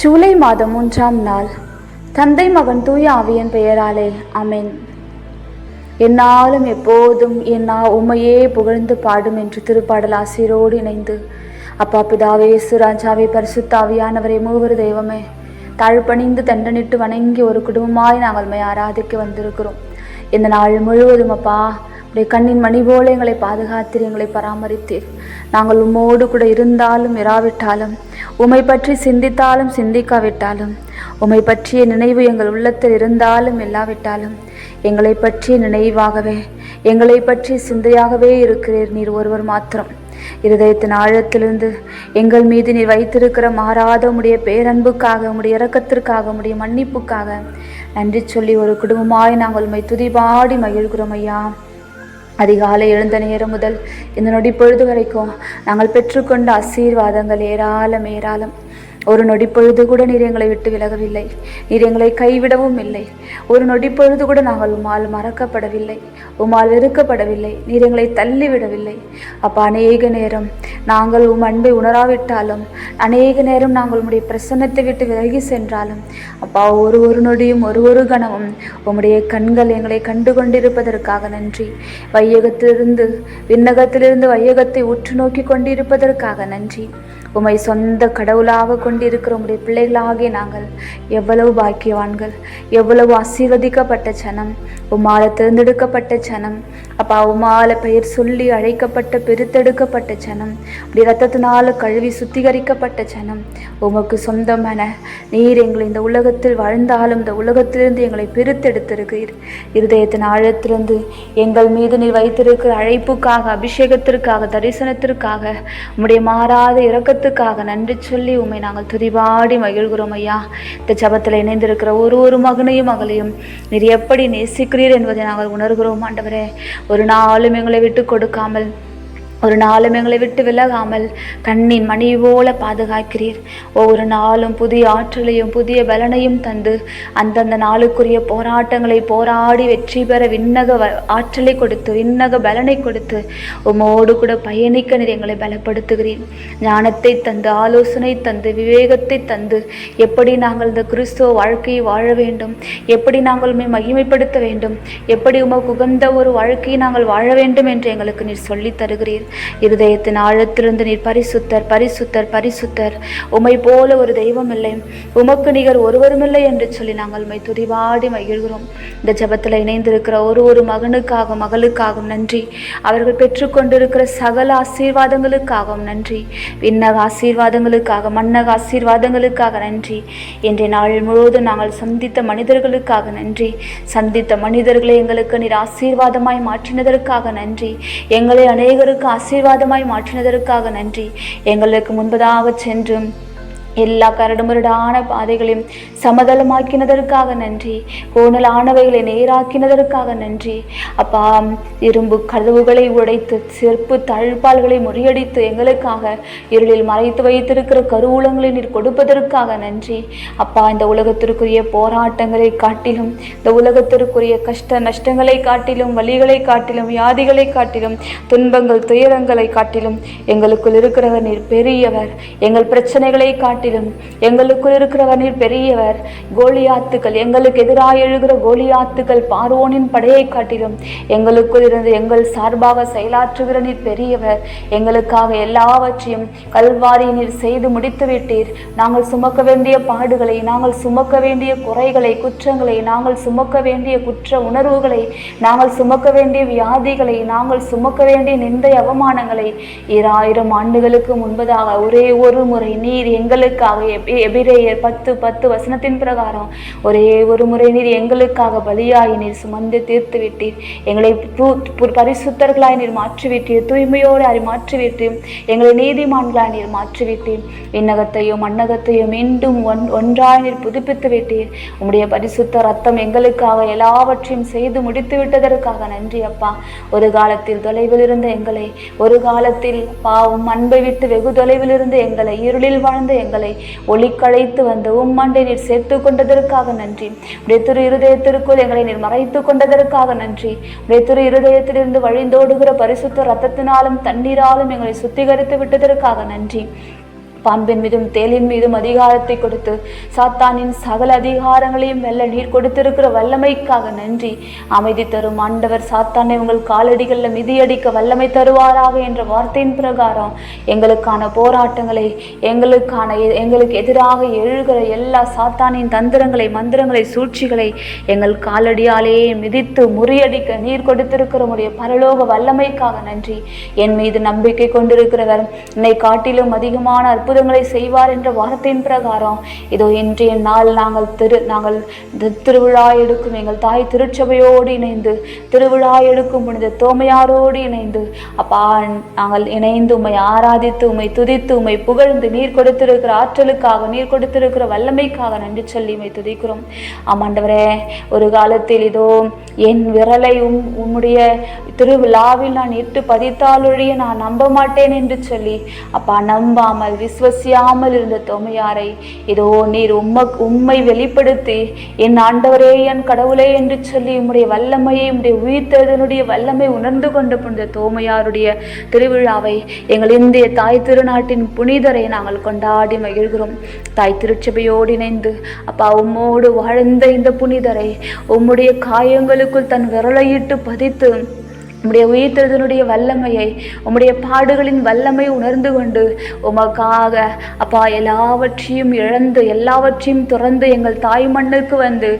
ஜூலை மாதம் மூன்றாம் நாள். தந்தை மகன் தூய ஆவியன் பெயராலே அமேன் என்னாலும் எப்போதும் என்னா உமையே புகழ்ந்து பாடும் என்று திருப்பாடல் ஆசிரியரோடு இணைந்து அப்பா பிதாவே சுராஜாவே பரிசுத்தாவியானவரே மூவர் தெய்வமே தாழ்பணிந்து தண்டனிட்டு வணங்கி ஒரு குடும்பமாய் நாங்கள் மை ஆராதிக்க வந்திருக்கிறோம். இந்த நாள் முழுவதும் அப்பா உடைய கண்ணின் மணி போல எங்களை பாதுகாத்தீர் எங்களை பராமரித்தீர். நாங்கள் உம்மோடு கூட இருந்தாலும் இராவிட்டாலும் உம்மை பற்றி சிந்தித்தாலும் சிந்திக்காவிட்டாலும் உம்மை பற்றிய நினைவு எங்கள் உள்ளத்தில் இருந்தாலும் இல்லாவிட்டாலும் எங்களை பற்றிய நினைவாகவே எங்களை பற்றி சிந்தையாகவே இருக்கிறீர் நீர் ஒருவர் மாத்திரம். இருதயத்தின் ஆழத்திலிருந்து எங்கள் மீது நீர் வைத்திருக்கிற மாறாத உடைய பேரன்புக்காக உடைய இரக்கத்திற்காக உடைய மன்னிப்புக்காக நன்றி சொல்லி ஒரு குடும்பமாய் நாங்கள் உம்மை துதிபாடி மகிழ்கிறோம் ஐயா. அதிகாலை எழுந்த நேரம் முதல் இந்த நொடி பொழுது வரைக்கும் நாங்கள் பெற்றுக்கொண்ட ஆசீர்வாதங்கள் ஏராளம் ஏராளம். ஒரு நொடி பொழுது கூட நீர் எங்களை விட்டு விலகவில்லை. நீர் எங்களை கைவிடவும் இல்லை. ஒரு நொடி பொழுது கூட நாங்கள் உமால் மறக்கப்படவில்லை. உமால் வெறுக்கப்படவில்லை. நீர் எங்களை தள்ளிவிடவில்லை. அப்பா அநேக நேரம் நாங்கள் உம் அன்பை உணராவிட்டாலும் அநேக நேரம் நாங்கள் உம்முடைய பிரசன்னத்தை விட்டு விலகி சென்றாலும் அப்பா ஒரு ஒரு நொடியும் ஒரு ஒரு கணமும் உம்முடைய கண்கள் எங்களை கண்டு கொண்டிருப்பதற்காக நன்றி. வையகத்திலிருந்து விண்ணகத்திலிருந்து வையகத்தை உற்று நோக்கி கொண்டிருப்பதற்காக நன்றி. உம்மை சொந்த கடவுளாக கொண்டிருக்கிற உம்முடைய பிள்ளைகளாகிய நாங்கள் எவ்வளவு பாக்கியவான்கள் எவ்வளவு ஆசீர்வதிக்கப்பட்ட சனம் உமால தேர்ந்தெடுக்கப்பட்ட சனம் அப்பா உமால பெயர் சொல்லி அழைக்கப்பட்ட பெருத்தெடுக்கப்பட்ட சனம் அப்படி ரத்தத்தினால கழுவி சுத்திகரிக்கப்பட்ட சனம் உமக்கு சொந்தமான நீர் எங்களை இந்த உலகத்தில் வாழ்ந்தாலும் இந்த உலகத்திலிருந்து எங்களை பிரித்தெடுத்திருக்கிறீர். இருதயத்தின் ஆழத்திலிருந்து எங்கள் மீது நீர் வைத்திருக்கிற அழைப்புக்காக அபிஷேகத்திற்காக தரிசனத்திற்காக உம்முடைய மாறாத ஜபத்துக்காக நன்றி சொல்லி உம்மை நாங்கள் துதிபாடி மகிழ்கிறோம் ஐயா. இந்த ஜபத்தில் இணைந்திருக்கிற ஒரு ஒரு மகனையும் மகளையும் நீர் எப்படி நேசிக்கிறீர் என்பதை நாங்கள் உணர்கிறோம் ஆண்டவரே. ஒரு நாளும் எங்களை விட்டு கொடுக்காமல் ஒரு நாளும் எங்களை விட்டு விலகாமல் கண்ணின் மணி போல பாதுகாக்கிறீர். ஒவ்வொரு நாளும் புதிய ஆற்றலையும் புதிய பலனையும் தந்து அந்தந்த நாளுக்குரிய போராட்டங்களை போராடி வெற்றி பெற விண்ணக வ- ஆற்றலை கொடுத்து விண்ணக பலனை கொடுத்து உமோடு கூட பயணிக்க நீர் எங்களை பலப்படுத்துகிறீர். ஞானத்தை தந்து ஆலோசனை தந்து விவேகத்தை தந்து எப்படி நாங்கள் இந்த கிறிஸ்துவ வாழ்க்கையை வாழ வேண்டும்? எப்படி நாங்கள் மகிமைப்படுத்த வேண்டும்? எப்படி உமக்கு உகந்த ஒரு வாழ்க்கையை நாங்கள் வாழ வேண்டும் என்று எங்களுக்கு நீர் சொல்லித் தருகிறீர். இருதயத்தின் ஆழத்திலிருந்து நீர் பரிசுத்தர் பரிசுத்தர் பரிசுத்தர். உமை போல ஒரு தெய்வம் இல்லை உமக்கு நிகர் ஒருவருமில்லை என்று சொல்லி நாங்கள் உண்மை துதிவாடி மகிழ்கிறோம். இந்த ஜெபத்தில் இணைந்திருக்கிற ஒரு ஒரு மகனுக்காக மகளுக்காகவும் நன்றி. அவர்கள் பெற்றுக்கொண்டிருக்கிற சகல ஆசீர்வாதங்களுக்காகவும் நன்றி. விண்ணக ஆசீர்வாதங்களுக்காக மன்னக ஆசீர்வாதங்களுக்காக நன்றி. இன்றைய நாள் முழுவதும் நாங்கள் சந்தித்த மனிதர்களுக்காக நன்றி. சந்தித்த மனிதர்களை எங்களுக்கு நீர் ஆசீர்வாதமாய் மாற்றினதற்காக நன்றி. எங்களை அநேகருக்கு ஆசீர்வாதமாய் மாற்றினதற்காக நன்றி. எங்களுக்கு முன்பதாக சென்றும் எல்லா கரடுமுரடான பாதைகளையும் சமதளமாக்கினதற்காக நன்றி. கோணலானவைகளை நேராக்கினதற்காக நன்றி. அப்பா இரும்பு கதவுகளை உடைத்து செருப்பு தழ்பால்களை முறியடித்து எங்களுக்காக இருளில் மறைத்து வைத்திருக்கிற கருவூலங்களை நீர் கொடுப்பதற்காக நன்றி. அப்பா இந்த உலகத்திற்குரிய போராட்டங்களை காட்டிலும் இந்த உலகத்திற்குரிய கஷ்ட நஷ்டங்களை காட்டிலும் வழிகளை காட்டிலும் வியாதிகளை காட்டிலும் துன்பங்கள் துயரங்களை காட்டிலும் எங்களுக்குள் இருக்கிறவர் நீர் பெரியவர். எங்கள் பிரச்சனைகளை காட்டிலும் எங்களுக்குள் இருக்கிறவர் நீர் பெரியவர் கோலியாத்துக்கள் எங்களுக்கு எதிராக எழுகிற கோலியாத்துக்கள் பார்வோனின் படையை காட்டிலும் எங்களுக்குள் இருந்து எங்கள் சார்பாக செயலாற்றுகிற நீர் பெரியவர் எங்களுக்காக எல்லாவற்றையும் கல்வாரி நீர் செய்து முடித்து விட்டீர் நாங்கள் சுமக்க வேண்டிய பாடுகளை நாங்கள் சுமக்க வேண்டிய குறைகளை குற்றங்களை நாங்கள் சுமக்க வேண்டிய குற்ற உணர்வுகளை நாங்கள் சுமக்க வேண்டிய வியாதிகளை நாங்கள் சுமக்க வேண்டிய நிந்தை அவமானங்களை ஈராயிரம் ஆண்டுகளுக்கு முன்பதாக ஒரே ஒரு முறை நீர் எங்களுக்கு எங்களுக்காக எபிரேயர் பத்து பத்து வசனத்தின் பிரகாரம் ஒரே ஒரு முறை நீர் எங்களுக்காக பலியாகி நீர் சுமந்து தீர்த்து விட்டீர். எங்களை பு- பரிசுத்தர்களாய் நீர் மாற்றிவிட்டீர். தூய்மையோடு அறி மாற்றிவிட்டீர் எங்களை நீதிமான்களாய் நீர் மாற்றிவிட்டீர். விண்ணகத்தையும் மண்ணகத்தையும் மீண்டும் ஒன் ஒன்றாய் நீர் புதுப்பித்து விட்டீர். உம்முடைய பரிசுத்த ரத்தம் எங்களுக்காக எல்லாவற்றையும் செய்து முடித்து விட்டதற்காக நன்றி அப்பா. ஒரு காலத்தில் தொலைவில் இருந்த எங்களை ஒரு காலத்தில் பாவம் அன்பை விட்டு வெகு தொலைவில் இருந்து எங்களை இருளில் வாழ்ந்த எங்களை ஒளிக்கழைத்து வந்த உம்மண்டை நீர் சேர்த்து கொண்டதற்காக நன்றி. உடைய திரு இருதயத்திற்குள் எங்களை நீர் மறைத்து கொண்டதற்காக நன்றி. உடைய திரு இருதயத்திலிருந்து வழிந்தோடுகிற பரிசுத்த ரத்தத்தினாலும் தண்ணீராலும் எங்களை சுத்திகரித்து விட்டதற்காக நன்றி. பாம்பின் மீதும் தேலின் மீதும் அதிகாரத்தை கொடுத்து சாத்தானின் சகல அதிகாரங்களையும் வெல்ல நீர் கொடுத்திருக்கிற வல்லமைக்காக நன்றி. அமைதி தரும் ஆண்டவர் சாத்தானை உங்கள் காலடிகளில் மிதியடிக்க வல்லமை தருவாராக என்ற வார்த்தையின் பிரகாரம் எங்களுக்கான போராட்டங்களை எங்களுக்கான எங்களுக்கு எதிராக எழுகிற எல்லா சாத்தானின் தந்திரங்களை மந்திரங்களை சூழ்ச்சிகளை எங்கள் காலடியாலே மிதித்து முறியடிக்க நீர் கொடுத்திருக்கிறவருடைய பரலோக வல்லமைக்காக நன்றி. என் மீது நம்பிக்கை கொண்டிருக்கிறவர் என்னை காட்டிலும் அதிகமான அற்புத அற்புதங்களை செய்வார் என்ற வார்த்தையின் பிரகாரம். இதோ இன்றைய நாள் நாங்கள் திரு நாங்கள் திருவிழா எடுக்கும் எங்கள் தாய் திருச்சபையோடு இணைந்து திருவிழா எடுக்கும் புனித தோமையாரோடு இணைந்து அப்பா நாங்கள் இணைந்து உமை ஆராதித்து உமை துதித்து உமை புகழ்ந்து நீர் கொடுத்திருக்கிற ஆற்றலுக்காக நீர் கொடுத்திருக்கிற வல்லமைக்காக நன்றி சொல்லி உமை துதிக்கிறோம். ஆமாண்டவரே ஒரு காலத்தில் இதோ என் விரலை உம் உம்முடைய திருவிழாவில் நான் இட்டு பதித்தாலொழிய நான் நம்ப மாட்டேன் என்று சொல்லி அப்பா நம்பாமல் விஸ்வசியாமல் இருந்த தோமையாரை இதோ நீர் உம்ம உம்மை வெளிப்படுத்தி என் ஆண்டவரே என் கடவுளே என்று சொல்லி உம்முடைய வல்லமையை உம்முடைய உயிர்த்தெழுதனுடைய வல்லமை உணர்ந்து கொண்ட புனித தோமையாருடைய திருவிழாவை எங்கள் இந்திய தாய் திருநாட்டின் புனிதரை நாங்கள் கொண்டாடி மகிழ்கிறோம். தாய் திருச்சபையோடு இணைந்து அப்பா உம்மோடு வாழ்ந்த இந்த புனிதரை உம்முடைய காயங்களுக்குள் தன் விரலையிட்டு பதித்து உம்முடைய உயிர்த்தெழுதனுடைய வல்லமையை உம்முடைய பாடுகளின் வல்லமை உணர்ந்து கொண்டு உமக்காக அப்பா எல்லாவற்றையும் இழந்து எல்லாவற்றையும் துறந்து எங்கள் தாய் மண்ணுக்கு வந்து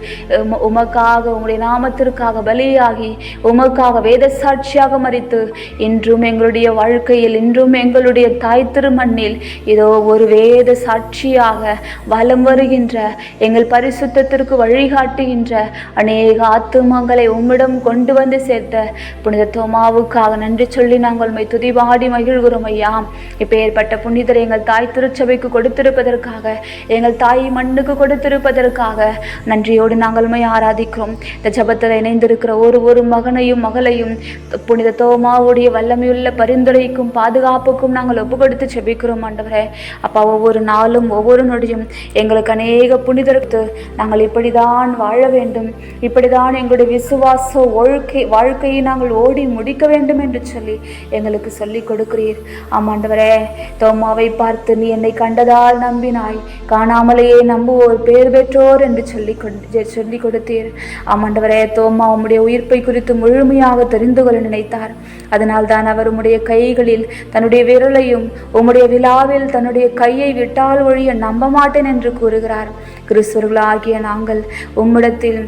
உம- உமக்காக உம்முடைய நாமத்திற்காக பலியாகி உமக்காக வேத சாட்சியாக மறித்து இன்றும் எங்களுடைய வாழ்க்கையில் இன்றும் எங்களுடைய தாய் திருமண்ணில் இதோ ஒரு வேத சாட்சியாக வலம் வருகின்ற எங்கள் பரிசுத்தத்திற்கு வழிகாட்டுகின்ற அநேக ஆத்துமங்களை உம்மிடம் கொண்டு வந்து சேர்த்த புனித தோமாவுக்காக நன்றி சொல்லி நாங்கள் உம்மை துதிபாடி மகிழ்கிறோம் ஐயா. இப்போ ஏற்பட்ட புனிதரை எங்கள் தாய் திருச்சபைக்கு கொடுத்திருப்பதற்காக எங்கள் தாய் மண்ணுக்கு கொடுத்திருப்பதற்காக நன்றியோடு நாங்கள் உண்மை ஆராதிக்கிறோம். இந்த ஜபத்தில் இணைந்திருக்கிற ஒரு ஒரு மகனையும் மகளையும் புனித தோமாவுடைய வல்லமையுள்ள பரிந்துரைக்கும் பாதுகாப்புக்கும் நாங்கள் ஒப்பு கொடுத்து செபிக்கிறோம் ஆண்டவரே. அப்பா ஒவ்வொரு நாளும் ஒவ்வொரு நொடியும் எங்களுக்கு அநேக புனிதருக்கு நாங்கள் இப்படிதான் வாழ வேண்டும். இப்படிதான் எங்களுடைய விசுவாச வாழ்க்கை வாழ்க்கையை நாங்கள் ஓடி முடிக்க வேண்டும் என்று சொல்லி எங்களுக்கு சொல்லிக் கொடுக்கிறீர். ஆமாண்டவரே தோமாவை பார்த்து நீ என்னை கண்டதால் நம்பினாய். காணாமலேயே நம்புவோர் பேர் பெற்றோர் என்று சொல்லி கொண்டு சொல்லி கொடுத்தீர். ஆமாண்டவரே தோமா உம்முடைய உயிர்ப்பை குறித்து முழுமையாக தெரிந்து கொள்ள நினைத்தார். அதனால் தான் அவர் உம்முடைய கைகளில் தன்னுடைய விரலையும் உம்முடைய விழாவில் தன்னுடைய கையை விட்டால் ஒழிய நம்ப மாட்டேன் என்று கூறுகிறார். கிறிஸ்தவர்களாகிய நாங்கள் உம்மிடத்தில்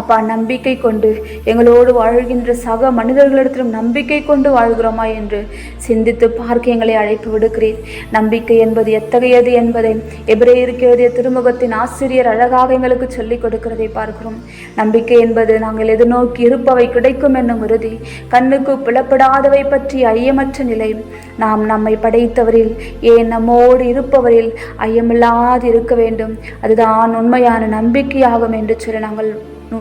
அப்பா நம்பிக்கை கொண்டு எங்களோடு வாழ்கின்ற சக மனிதர்களிடத்திலும் நம்பிக்கை கொண்டு வாழ்கிறோமா என்று சிந்தித்து பார்க்க எங்களை அழைப்பு விடுக்கிறேன் நம்பிக்கை என்பது எத்தகையது என்பதை எபிரே இருக்கிறது திருமுகத்தின் ஆசிரியர் அழகாக எங்களுக்கு சொல்லிக் கொடுக்கிறதை பார்க்கிறோம். நம்பிக்கை என்பது நாங்கள் எதிர்நோக்கி இருப்பவை கிடைக்கும் என்னும் உறுதி கண்ணுக்கு புலப்படாதவை பற்றி ஐயமற்ற நிலை. நாம் நம்மை படைத்தவரில் ஏன் நம்மோடு இருப்பவரில் ஐயமில்லாது இருக்க வேண்டும். அதுதான் உண்மையான நம்பிக்கையாகும் என்று சொல்லி நாங்கள்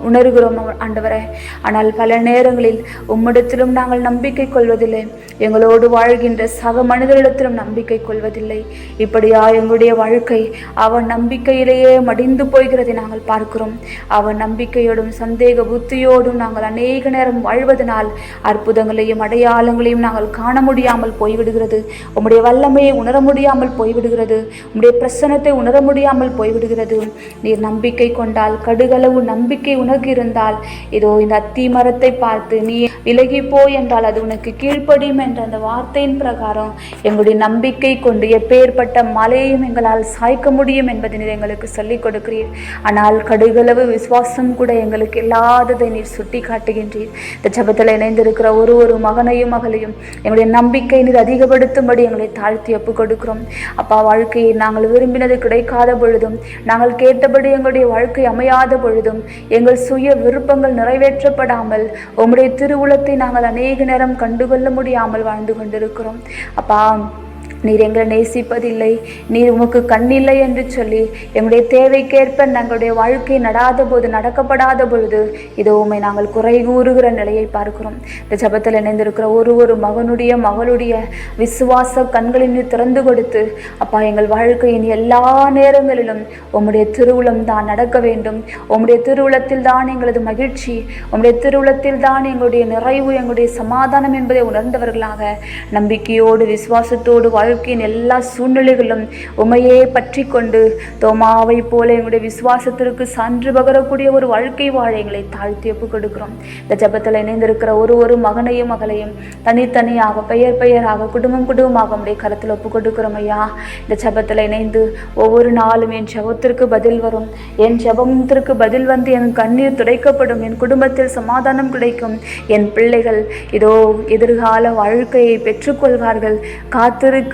உணர்கிறோம் ஆண்டவரே. ஆனால் பல நேரங்களில் உம்மிடத்திலும் நாங்கள் நம்பிக்கை கொள்வதில்லை. எங்களோடு வாழ்கின்ற சக மனிதரிடத்திலும் நம்பிக்கை கொள்வதில்லை. இப்படியா எங்களுடைய வாழ்க்கை அவன் நம்பிக்கையிலேயே மடிந்து போகிறதை நாங்கள் பார்க்கிறோம். அவன் நம்பிக்கையோடும் சந்தேக புத்தியோடும் நாங்கள் அநேக நேரம் வாழ்வதனால் அற்புதங்களையும் அடையாளங்களையும் நாங்கள் காண முடியாமல் போய்விடுகிறது. உம்முடைய வல்லமையை உணர முடியாமல் போய்விடுகிறது. உம்முடைய பிரசனத்தை உணர முடியாமல் போய்விடுகிறது. நீர் நம்பிக்கை கொண்டால் கடுகளவு நம்பிக்கை உனக்கு இருந்தால் இதோ இந்த அத்தி மரத்தை பார்த்து நீ விலகி போ என்றால் அது உனக்கு கீழ்ப்படியும் என்ற அந்த வார்த்தையின் பிரகாரம். எங்களுடைய நம்பிக்கை கொண்டு எப்பேற்பட்ட மலையையும் எங்களால் சாய்க்க முடியும் என்பதை நீர் எங்களுக்கு சொல்லிக் கொடுக்கிறீர். ஆனால் கடுகளவு விசுவாசம் கூட எங்களுக்கு இல்லாததை நீர் சுட்டி காட்டுகின்றீர் இந்த ஜபத்தில் இணைந்திருக்கிற ஒரு ஒரு மகனையும் மகளையும் எங்களுடைய நம்பிக்கை நீர் அதிகப்படுத்தும்படி எங்களை தாழ்த்தி ஒப்பு கொடுக்கிறோம். அப்பா வாழ்க்கையை நாங்கள் விரும்பினது கிடைக்காத பொழுதும் நாங்கள் கேட்டபடி எங்களுடைய வாழ்க்கை அமையாத பொழுதும் எங்கள் சுய விருப்பங்கள் நிறைவேற்றப்படாமல் உம்முடைய திருவுளத்தை நாங்கள் அநேக நேரம் கண்டுகொள்ள முடியாமல் வாழ்ந்து கொண்டிருக்கிறோம். அப்பா நீர் எங்களை நேசிப்பதில்லை. நீர் உமக்கு கண்ணில்லை என்று சொல்லி எங்களுடைய தேவைக்கேற்ப எங்களுடைய வாழ்க்கை நடாத போது நடக்கப்படாத பொழுது இதோ உண்மை நாங்கள் குறை கூறுகிற நிலையை பார்க்கிறோம். இந்த ஜபத்தில் இணைந்திருக்கிற ஒரு ஒரு மகனுடைய மகளுடைய விசுவாச கண்களை நீர் திறந்து கொடுத்து அப்பா எங்கள் வாழ்க்கையின் எல்லா நேரங்களிலும் உம்முடைய திருவுளம் தான் நடக்க வேண்டும். உம்முடைய திருவுளத்தில் தான் எங்களது மகிழ்ச்சி உம்முடைய திருவுளத்தில் தான் எங்களுடைய நிறைவு எங்களுடைய சமாதானம் என்பதை உணர்ந்தவர்களாக நம்பிக்கையோடு விசுவாசத்தோடு வாழ் வாழ்க்கையின் எல்லா சூழ்நிலைகளும் உமையே பற்றி கொண்டு தோமாவை போல எங்களுடைய விசுவாசத்திற்கு சான்று பகரக்கூடிய ஒரு வாழ்க்கை வாழ எங்களை தாழ்த்தி ஒப்பு கொடுக்கிறோம். இந்த ஜபத்தில் இணைந்திருக்கிற ஒரு ஒரு மகனையும் மகளையும் தனித்தனியாக பெயர் பெயராக குடும்பம் குடும்பமாக உடைய கருத்தில் ஒப்பு கொடுக்கிறோம் ஐயா. இந்த ஜபத்தில் இணைந்து ஒவ்வொரு நாளும் என் ஜபத்திற்கு பதில் வரும். என் ஜபத்திற்கு பதில் வந்து என் கண்ணீர் துடைக்கப்படும். என் குடும்பத்தில் சமாதானம் கிடைக்கும். என் பிள்ளைகள் இதோ எதிர்கால வாழ்க்கையை பெற்றுக்கொள்வார்கள்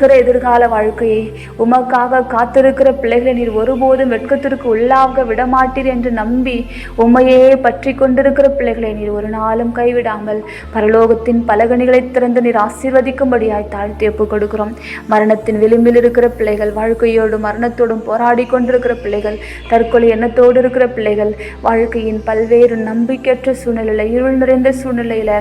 இருக்கிற எதிர்கால வாழ்க்கையை உமக்காக காத்திருக்கிற பிள்ளைகளை நீர் ஒருபோதும் வெட்கத்திற்கு உள்ளாக விடமாட்டீர் என்று நம்பி உமையே பற்றி கொண்டிருக்கிற பிள்ளைகளை நீர் ஒரு நாளும் கைவிடாமல் பரலோகத்தின் பலகணிகளை திறந்து நீர் ஆசீர்வதிக்கும்படியாய் தாழ்த்தி ஒப்பு கொடுக்கிறோம். மரணத்தின் விளிம்பில் இருக்கிற பிள்ளைகள் வாழ்க்கையோடும் மரணத்தோடும் போராடி கொண்டிருக்கிற பிள்ளைகள் தற்கொலை எண்ணத்தோடு இருக்கிற பிள்ளைகள் வாழ்க்கையின் பல்வேறு நம்பிக்கையற்ற சூழ்நிலையில் இருள் நிறைந்த சூழ்நிலையில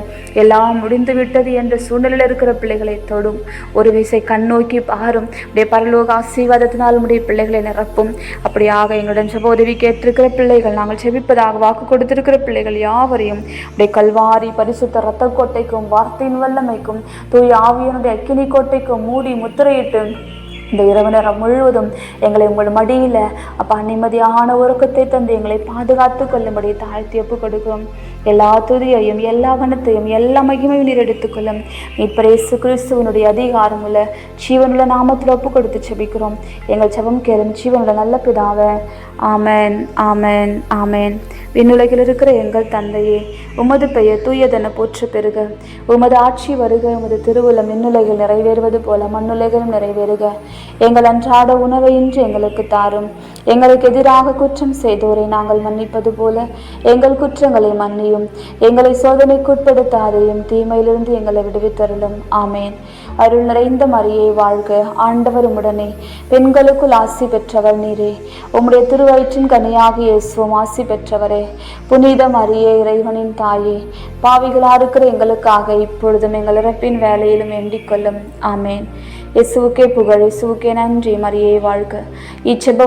எல்லாம் முடிந்து விட்டது என்ற சூழ்நிலையில் இருக்கிற பிள்ளைகளை தொடும். ஒரு விசை நோக்கி பாரும். அப்படியே பரலோக ஆசீர்வாதத்தினால் உடைய பிள்ளைகளை நிரப்பும். அப்படியாக எங்களுடன் செப உதவி கேட்டிருக்கிற பிள்ளைகள் நாங்கள் செபிப்பதாக வாக்கு கொடுத்திருக்கிற பிள்ளைகள் யாவரையும் அப்படியே கல்வாரி பரிசுத்த இரத்த கோட்டைக்கும் வார்த்தையின் வல்லமைக்கும் தூய் ஆவியனுடைய அக்கினி கோட்டைக்கும் மூடி முத்திரையிட்டு இந்த இரவு நேரம் முழுவதும் எங்களை உங்கள் மடியில் அப்பா நிம்மதியான உறக்கத்தை தந்து எங்களை பாதுகாத்து கொள்ளும்படி தாழ்த்தி ஒப்பு கொடுக்கிறோம் எல்லா துதியையும் எல்லா கணத்தையும் எல்லா மகிமையும் நீர் எடுத்துக்கொள்ளும் மீட்பரேசு கிறிஸ்துவனுடைய அதிகாரம் உள்ள ஜீவனுள்ள நாமத்தில் ஒப்பு கொடுத்து செபிக்கிறோம். எங்கள் செபம் கேளும் ஜீவனுள்ள நல்ல பிதாவ ஆமேன் ஆமென் ஆமேன். விண்ணுலகில் இருக்கிற எங்கள் தந்தையே உமது பெயர் தூயதென போற்று பெறுக. உமது ஆட்சி வருக உமது திருவுளம் விண்ணுலகில் நிறைவேறுவது போல மண்ணுலகிலும் நிறைவேறுக. எங்கள் அன்றாட உணவை இன்று எங்களுக்கு தாரும். எங்களுக்கு எதிராக குற்றம் செய்தோரை நாங்கள் மன்னிப்பது போல எங்கள் குற்றங்களை மன்னியும். எங்களை சோதனைக்குட்படுத்தாதையும் தீமையிலிருந்து எங்களை விடுவித்தருளும். ஆமேன். அருள் நிறைந்த மரியை வாழ்க. ஆண்டவர் உடனே பெண்களுக்குள் ஆசி பெற்றவர் நீரே. உம்முடைய திருவயிற்றின் கனியாக இயேசுவும் ஆசி பெற்றவரே. புனித மரியே இறைவனின் தாயே பாவிகளா இருக்கிற எங்களுக்காக இப்பொழுதும் எங்கள் இறப்பின் வேலையிலும் வேண்டிக்கொள்ளும் ஆமேன். இயேசுவுக்கே புகழ் இயேசுவுக்கே நன்றி மரியை வாழ்க. இச்செப